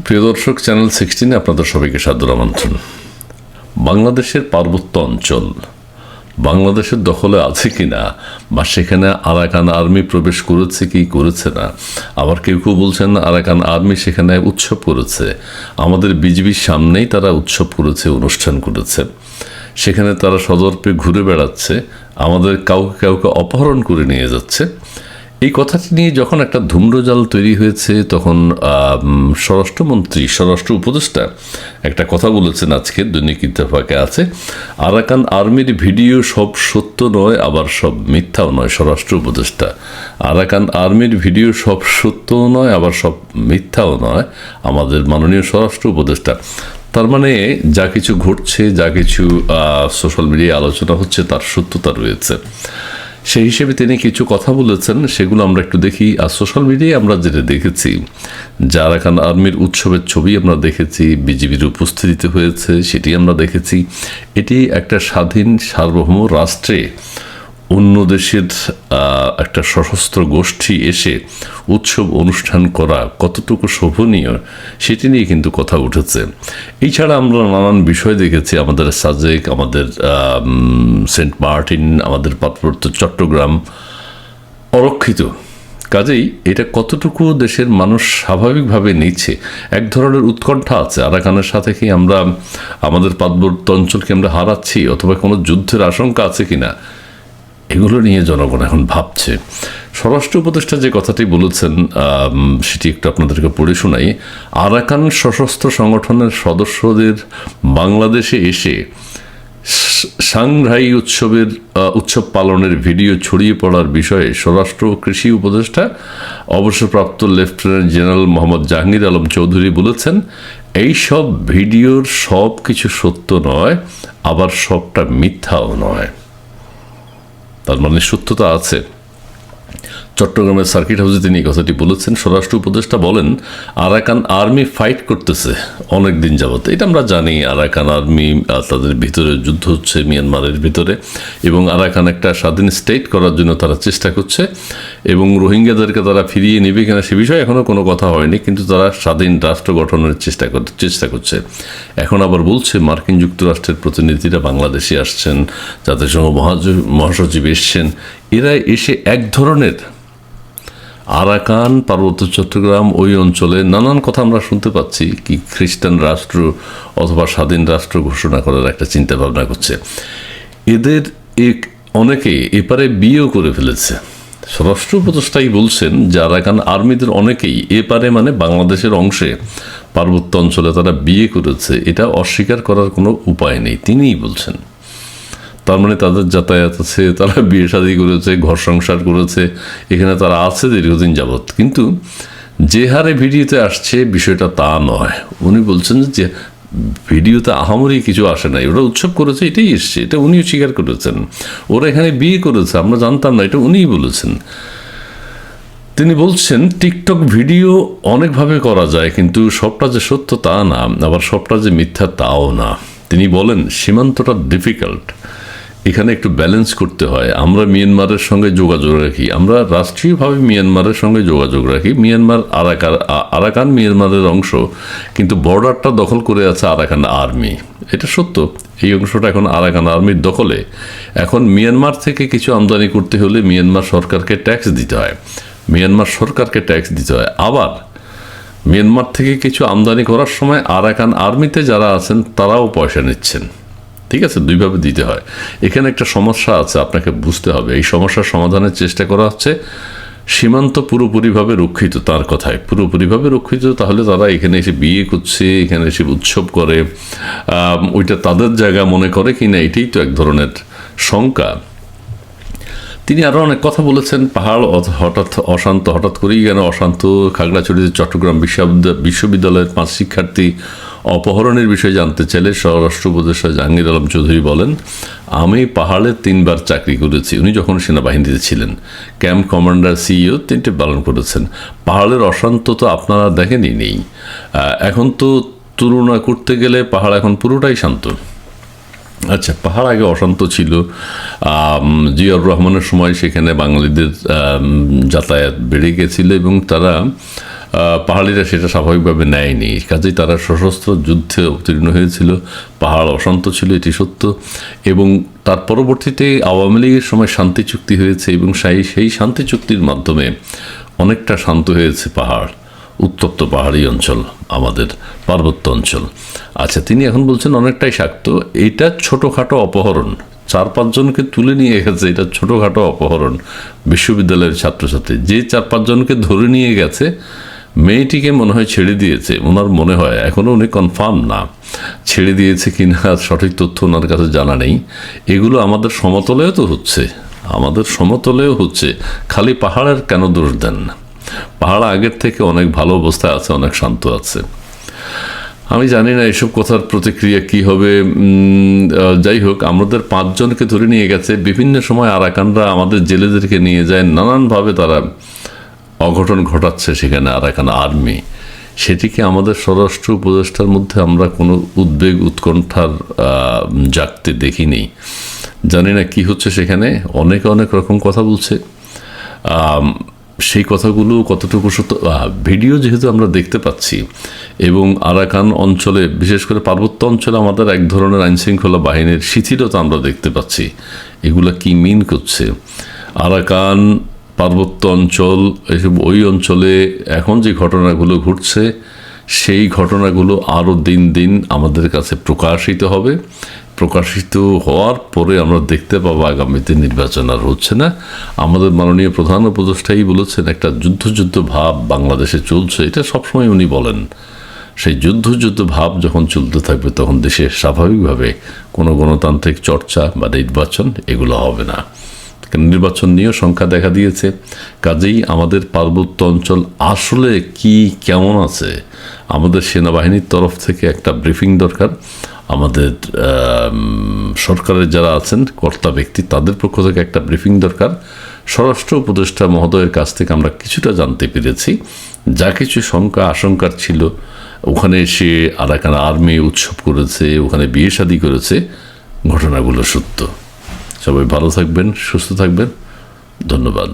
প্রিয় দর্শক চ্যানেল সিক্সটিনে আপনাদের সবাইকে সাদর আমন্ত্রণ। বাংলাদেশের পার্বত্য অঞ্চল, বাংলাদেশের দখলে আছে কি না বা সেখানে আরাকান আর্মি প্রবেশ করেছে কি করেছে না, আবার কেউ কেউ বলছেন আরাকান আর্মি সেখানে উৎসব করেছে, আমাদের বিজিবির সামনেই তারা উৎসব করেছে, অনুষ্ঠান করেছে। সেখানে তারা সদর্পে ঘুরে বেড়াচ্ছে, আমাদের কাউকে কাউকে অপহরণ করে নিয়ে যাচ্ছে এই কথাটি নিয়ে যখন একটা ধূম্রজাল তৈরি হয়েছে, তখন স্বরাষ্ট্রমন্ত্রী, স্বরাষ্ট্র উপদেষ্টা একটা কথা বলেছেন আজকে, দৈনিক ইত্তেফাকে আছে। আরাকান আর্মির ভিডিও সব সত্য নয়, আবার সব মিথ্যাও নয়, স্বরাষ্ট্র উপদেষ্টা। আরাকান আর্মির ভিডিও সব সত্যও নয়, আবার সব মিথ্যাও নয়, আমাদের মাননীয় স্বরাষ্ট্র উপদেষ্টা। তার মানে যা কিছু ঘটছে, যা কিছু সোশ্যাল মিডিয়ায় আলোচনা হচ্ছে, তার সত্যতা রয়েছে। সেই হিসেবে তিনি কিছু কথা বলেছেন, সেগুলো আমরা একটু দেখি। আর সোশ্যাল মিডিয়ায় আমরা যেটা দেখেছি যারা খান আর্মির উৎসবের ছবি আমরা দেখেছি, বিজিবির উপস্থিতিতে হয়েছে, সেটি আমরা দেখেছি। এটি একটা স্বাধীন সার্বভৌম রাষ্ট্রে অন্য দেশের একটা সশস্ত্র গোষ্ঠী এসে উৎসব অনুষ্ঠান করা কতটুকু শোভনীয় সেটি নিয়ে কিন্তু কথা উঠেছে। এছাড়া আমরা নানান বিষয় দেখেছি, আমাদের সাজেক, আমাদের সেন্ট মার্টিন, আমাদের পার্বত্য চট্টগ্রাম, অরক্ষিত। কাজেই এটা কতটুকু দেশের মানুষ স্বাভাবিকভাবে নিচ্ছে? এক ধরনের উৎকণ্ঠা আছে। আরাকানের সাথে কি আমরা, আমাদের পার্বত্য অঞ্চলকে আমরা হারাচ্ছি? অথবা কোনো যুদ্ধের আশঙ্কা আছে কিনা? এগুলো নিয়ে জনগণ এখন ভাবছে। স্বরাষ্ট্র উপদেষ্টা যে কথাটি বলেছেন সেটি একটু আপনাদেরকে পড়ে শোনাই। আরাকান সশস্ত্র সংগঠনের সদস্যদের বাংলাদেশে এসে স- সাংহাই উৎসবের উৎসব পালনের ভিডিও ছড়িয়ে পড়ার বিষয়ে স্বরাষ্ট্র কৃষি উপদেষ্টা, অবসরপ্রাপ্ত লেফটেন্যান্ট জেনারেল মোহাম্মদ জাহাঙ্গীর আলম চৌধুরী বলেছেন, এই সব ভিডিওর সব কিছু সত্য নয়, আবার সবটা মিথ্যাও নয়। তার মানে সত্যতা আছে। চট্টগ্রামের সার্কিট হাউসে তিনি কথাটি বলেছেন। স্বরাষ্ট্র উপদেষ্টা বলেন, আরাকান আর্মি ফাইট করতেছে অনেক দিন যাবত। এটা আমরা জানি, আরাকান আর্মি তাদের ভিতরে যুদ্ধ হচ্ছে মিয়ানমারের ভিতরে এবং আরাকান একটা স্বাধীন স্টেট করার জন্য তারা চেষ্টা করছে। এবং রোহিঙ্গাদেরকে তারা ফিরিয়ে নেবে কিনা সে বিষয়ে এখনও কোনো কথা হয়নি, কিন্তু তারা স্বাধীন রাষ্ট্র গঠনের চেষ্টা চেষ্টা করছে। এখন আবার বলছে, মার্কিন যুক্তরাষ্ট্রের প্রতিনিধিরা বাংলাদেশে আসছেন জাতিসংঘ মহাজ- মহাসচিব এসছেন। এরা এসে এক ধরনের আরাকান, পার্বত্য চট্টগ্রাম, ওই অঞ্চলে নানান কথা আমরা শুনতে পাচ্ছি, কি খ্রিস্টান রাষ্ট্র অথবা স্বাধীন রাষ্ট্র ঘোষণা করার একটা চিন্তা ভাবনা করছে। এদের এক, অনেকে এপারে বিয়েও করে ফেলেছে। স্বরাষ্ট্র বলছেন যে আরাকান আর্মিদের অনেকেই এপারে মানে বাংলাদেশের অংশে পার্বত্য অঞ্চলে তারা বিয়ে করেছে, এটা অস্বীকার করার কোনো উপায় নেই, তিনিই বলছেন। তার মানে তাদের যাতায়াত আছে, তারা বিয়ে শাদী করেছে, ঘর সংসার করেছে, এখানে তারা আছে দীর্ঘদিন যাবৎ। কিন্তু যে হারে ভিডিওতে আসছে বিষয়টা তা নয়। উনি বলছেন যে ভিডিওতে আহামরি কিছু আসে নাই। ওরা উৎসব করেছে, এটাই এসছে, এটা উনিও স্বীকার করেছেন। ওরা এখানে বিয়ে করেছে, আমরা জানতাম না, এটা উনিই বলেছেন। তিনি বলছেন, টিকটক ভিডিও অনেকভাবে করা যায়, কিন্তু সবটা যে সত্য তা না, আবার সবটা যে মিথ্যা তাও না। তিনি বলেন, সীমান্তটা ডিফিকাল্ট এখানে একটু ব্যালেন্স করতে হয়। আমরা মিয়ানমারের সঙ্গে যোগাযোগ রাখি। আমরা রাষ্ট্রীয়ভাবে মিয়ানমারের সঙ্গে যোগাযোগ রাখি। মিয়ানমার আরাকান আ- আরাকান মিয়ানমারের অংশ, কিন্তু বর্ডারটা দখল করে আছে আরাকান আর্মি এটা সত্য। এই অংশটা এখন আরাকান আর্মির দখলে। এখন মিয়ানমার থেকে কিছু আমদানি করতে হলে মিয়ানমার সরকারকে ট্যাক্স দিতে হয়। মিয়ানমার সরকারকে ট্যাক্স দিতে হয়। আবার মিয়ানমার থেকে কিছু আমদানি করার সময় আরাকান আর্মিতে যারা আছেন, তারাও পয়সা নিচ্ছেন। ঠিক আছে দুইভাবে দিতে হয়। এখানে একটা সমস্যা আছে, আপনাকে বুঝতে হবে। এই সমস্যার সমাধানের চেষ্টা করা হচ্ছে সীমান্ত পুরোপুরিভাবে রক্ষিত তার কথায়। পুরোপুরিভাবে রক্ষিত তাহলে তারা এখানে এসে বিয়ে করছে, এখানে এসে উৎসব করে। ওইটা তাদের জায়গা মনে করে কি না এটাই তো এক ধরনের শঙ্কা। তিনি আরও অনেক কথা বলেছেন, পাহাড় হঠাৎ অশান্ত, হঠাৎ করেই কেন অশান্ত খাগড়াছড়িতে চট্টগ্রাম বিশ্ববিদ্যালয়ের পাঁচ শিক্ষার্থী অপহরণের বিষয়ে জানতে চাইলে স্বরাষ্ট্র উপদেষ্টা জাহাঙ্গীর আলম চৌধুরী বলেন, আমি পাহাড়ে তিনবার চাকরি করেছি। উনি যখন সেনাবাহিনীতে ছিলেন, ক্যাম্প কমান্ডার সিইও তিনটে পালন করেছেন। পাহাড়ের অশান্ত তো আপনারা দেখেনই নেই। এখন তো তুলনা করতে গেলে পাহাড় এখন পুরোটাই শান্ত। আচ্ছা পাহাড় আগে অশান্ত ছিল। জিয়াউর রহমানের সময় সেখানে বাঙালিদের যাতায়াত বেড়ে গেছিল এবং তারা পাহাড়িরা সেটা স্বাভাবিকভাবে নেয়নি। কাজেই তারা সশস্ত্র যুদ্ধে অবতীর্ণ হয়েছিল। পাহাড় অশান্ত ছিল, এটি সত্য। এবং তার পরবর্তীতে আওয়ামী লীগের সময় শান্তি চুক্তি হয়েছে এবং সেই সেই শান্তি চুক্তির মাধ্যমে অনেকটা শান্ত হয়েছে পাহাড়। উত্তপ্ত পাহাড়ি অঞ্চল, আমাদের পার্বত্য অঞ্চল। আচ্ছা তিনি এখন বলছেন অনেকটাই শাক্ত। এটা ছোটোখাটো অপহরণ। চার পাঁচজনকে তুলে নিয়ে গেছে, এটা ছোটোখাটো অপহরণ বিশ্ববিদ্যালয়ের ছাত্রছাত্রী। যে চার পাঁচজনকে ধরে নিয়ে গেছে, মেয়েটিকে মনে হয় ছেড়ে দিয়েছে, ওনার মনে হয়। এখনও উনি কনফার্ম না, ছেড়ে দিয়েছে কি না সঠিক তথ্য ওনার কাছে জানা নেই। এগুলো আমাদের সমতলেও তো হচ্ছে, আমাদের সমতলেও হচ্ছে। খালি পাহাড়ের কেন দোষ দেন? না পাহাড় আগের থেকে অনেক ভালো অবস্থায় আছে, অনেক শান্ত আছে। আমি জানি না এসব কথার প্রতিক্রিয়া কি হবে। যাই হোক, আমাদের পাঁচজনকে ধরে নিয়ে গেছে। বিভিন্ন সময় আরাকানরা আমাদের জেলেদেরকে নিয়ে যায়। নানানভাবে তারা অঘটন ঘটাচ্ছে সেখানে আরাকান আর্মি। সেটিকে আমাদের স্বরাষ্ট্র উপদেষ্টার মধ্যে আমরা কোনো উদ্বেগ, উৎকণ্ঠার জাগতে দেখিনি। জানি না কি হচ্ছে সেখানে। অনেকে অনেক রকম কথা বলছে। সেই কথাগুলো কতটুকু সত্য ভিডিও যেহেতু আমরা দেখতে পাচ্ছি, এবং আরাকান অঞ্চলে, বিশেষ করে পার্বত্য অঞ্চলে আমাদের এক ধরনের আইনশৃঙ্খলা বাহিনীর শিথিলতা আমরা দেখতে পাচ্ছি, এগুলা কি মিন করছে? আরাকান পার্বত্য অঞ্চল, এসব ওই অঞ্চলে এখন যে ঘটনাগুলো ঘটছে, সেই ঘটনাগুলো আরও দিন দিন আমাদের কাছে প্রকাশিত হবে প্রকাশিত হওয়ার পরে আমরা দেখতে পাবো আগামীতে নির্বাচন আর হচ্ছে না। আমাদের মাননীয় প্রধান উপদেষ্টাই বলেছেন, একটা যুদ্ধ যুদ্ধ ভাব বাংলাদেশে চলছে। এটা সবসময় উনি বলেন। সেই যুদ্ধ যুদ্ধ ভাব যখন চলতে থাকবে, তখন দেশে স্বাভাবিকভাবে কোনো গণতান্ত্রিক চর্চা বা নির্বাচন এগুলো হবে না। নির্বাচন নিয়েও সংখ্যা দেখা দিয়েছে। কাজেই আমাদের পার্বত্য অঞ্চল আসলে কি, কেমন আছে? আমাদের সেনাবাহিনীর তরফ থেকে একটা ব্রিফিং দরকার। আমাদের সরকারের যারা আছেন, কর্তা ব্যক্তি, তাদের পক্ষ থেকে একটা ব্রিফিং দরকার। স্বরাষ্ট্র উপদেষ্টা মহোদয়ের কাছ থেকে আমরা কিছুটা জানতে পেরেছি। যা কিছু শঙ্কা আশঙ্কার ছিল, ওখানে এসে আরাকান আর্মি উৎসব করেছে, ওখানে বিয়ে শাদী করেছে, ঘটনাগুলো সত্য। সবাই ভালো থাকবেন, সুস্থ থাকবেন। ধন্যবাদ।